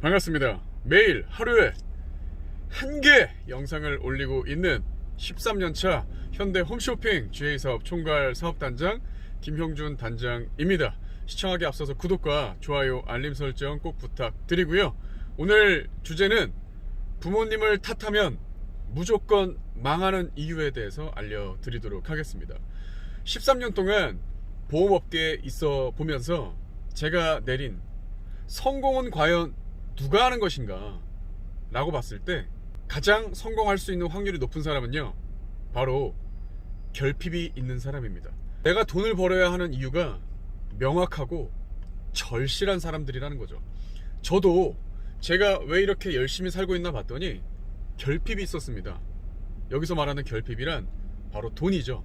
반갑습니다. 매일 하루에 한 개 영상을 올리고 있는 13년차 현대 홈쇼핑 GA 사업 총괄 사업단장 김형준 단장입니다. 시청하기 앞서서 구독과 좋아요, 알림 설정 꼭 부탁드리고요. 오늘 주제는 부모님을 탓하면 무조건 망하는 이유에 대해서 알려드리도록 하겠습니다. 13년 동안 보험업계에 있어 보면서 제가 내린 성공은 과연 누가 하는 것인가? 라고 봤을 때 가장 성공할 수 있는 확률이 높은 사람은요 바로 결핍이 있는 사람입니다. 내가 돈을 벌어야 하는 이유가 명확하고 절실한 사람들이라는 거죠. 저도 제가 왜 이렇게 열심히 살고 있나 봤더니 결핍이 있었습니다. 여기서 말하는 결핍이란 바로 돈이죠.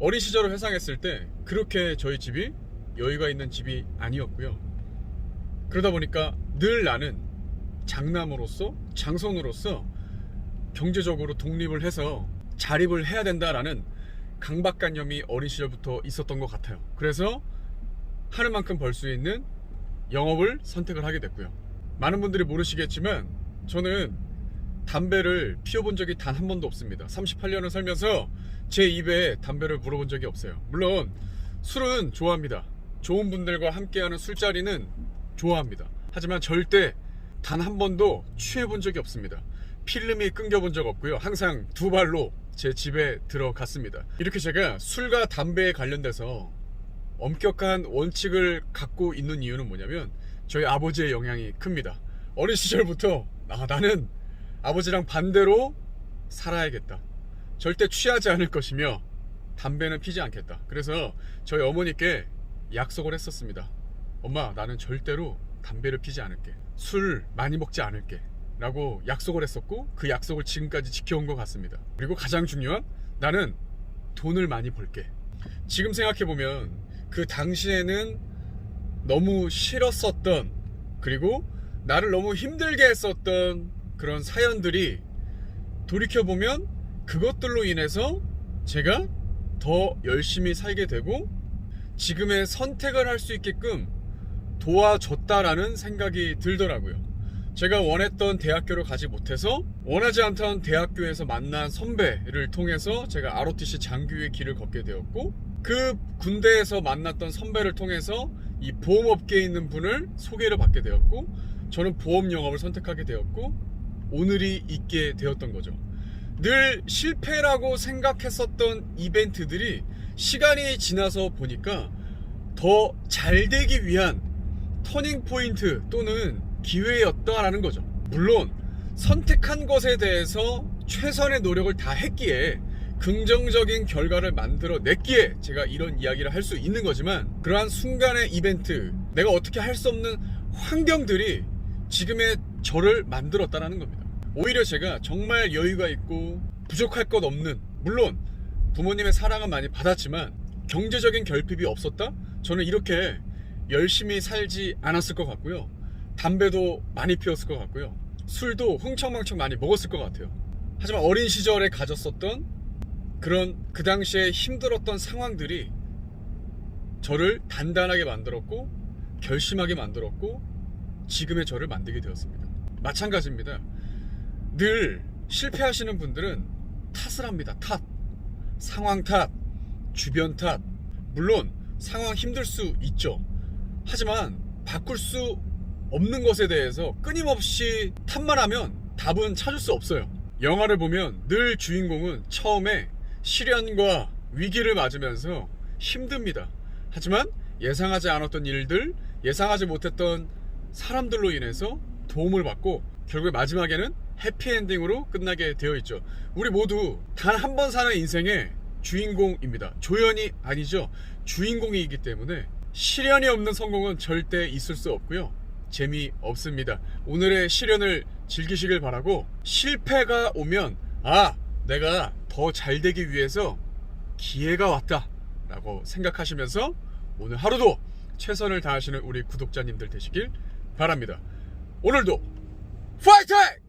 어린 시절을 회상했을 때 그렇게 저희 집이 여유가 있는 집이 아니었고요 그러다 보니까 늘 나는 장남으로서 장손으로서 경제적으로 독립을 해서 자립을 해야 된다라는 강박관념이 어린 시절부터 있었던 것 같아요. 그래서 하는 만큼 벌 수 있는 영업을 선택을 하게 됐고요. 많은 분들이 모르시겠지만 저는 담배를 피워본 적이 단 한 번도 없습니다. 38년을 살면서 제 입에 담배를 물어본 적이 없어요. 물론 술은 좋아합니다. 좋은 분들과 함께하는 술자리는 좋아합니다. 하지만 절대 단 한 번도 취해본 적이 없습니다. 필름이 끊겨본 적 없고요. 항상 두 발로 제 집에 들어갔습니다. 이렇게 제가 술과 담배에 관련돼서 엄격한 원칙을 갖고 있는 이유는 뭐냐면 저희 아버지의 영향이 큽니다. 어린 시절부터 아, 나는 아버지랑 반대로 살아야겠다. 절대 취하지 않을 것이며 담배는 피지 않겠다. 그래서 저희 어머니께 약속을 했었습니다. 엄마, 나는 절대로 담배를 피지 않을게. 술 많이 먹지 않을게. 라고 약속을 했었고 그 약속을 지금까지 지켜온 것 같습니다. 그리고 가장 중요한 나는 돈을 많이 벌게. 지금 생각해보면 그 당시에는 너무 싫었었던 그리고 나를 너무 힘들게 했었던 그런 사연들이 돌이켜보면 그것들로 인해서 제가 더 열심히 살게 되고 지금의 선택을 할 수 있게끔 도와줬다라는 생각이 들더라고요. 제가 원했던 대학교를 가지 못해서 원하지 않던 대학교에서 만난 선배를 통해서 제가 ROTC 장교의 길을 걷게 되었고 그 군대에서 만났던 선배를 통해서 이 보험업계에 있는 분을 소개를 받게 되었고 저는 보험 영업을 선택하게 되었고 오늘이 있게 되었던 거죠. 늘 실패라고 생각했었던 이벤트들이 시간이 지나서 보니까 더 잘 되기 위한 터닝 포인트 또는 기회였다라는 거죠. 물론 선택한 것에 대해서 최선의 노력을 다 했기에 긍정적인 결과를 만들어 냈기에 제가 이런 이야기를 할 수 있는 거지만 그러한 순간의 이벤트 내가 어떻게 할 수 없는 환경들이 지금의 저를 만들었다라는 겁니다. 오히려 제가 정말 여유가 있고 부족할 것 없는 물론 부모님의 사랑은 많이 받았지만 경제적인 결핍이 없었다? 저는 이렇게 열심히 살지 않았을 것 같고요. 담배도 많이 피웠을 것 같고요. 술도 흥청망청 많이 먹었을 것 같아요. 하지만 어린 시절에 가졌었던 그런 그 당시에 힘들었던 상황들이 저를 단단하게 만들었고 결심하게 만들었고 지금의 저를 만들게 되었습니다. 마찬가지입니다. 늘 실패하시는 분들은 탓을 합니다. 탓. 상황 탓, 주변 탓. 물론 상황 힘들 수 있죠. 하지만 바꿀 수 없는 것에 대해서 끊임없이 탓만 하면 답은 찾을 수 없어요. 영화를 보면 늘 주인공은 처음에 시련과 위기를 맞으면서 힘듭니다. 하지만 예상하지 않았던 일들, 예상하지 못했던 사람들로 인해서 도움을 받고 결국 마지막에는 해피엔딩으로 끝나게 되어 있죠. 우리 모두 단 한 번 사는 인생의 주인공입니다. 조연이 아니죠. 주인공이기 때문에 시련이 없는 성공은 절대 있을 수 없고요. 재미 없습니다. 오늘의 시련을 즐기시길 바라고 실패가 오면 아 내가 더 잘 되기 위해서 기회가 왔다 라고 생각하시면서 오늘 하루도 최선을 다하시는 우리 구독자님들 되시길 바랍니다. 오늘도 파이팅!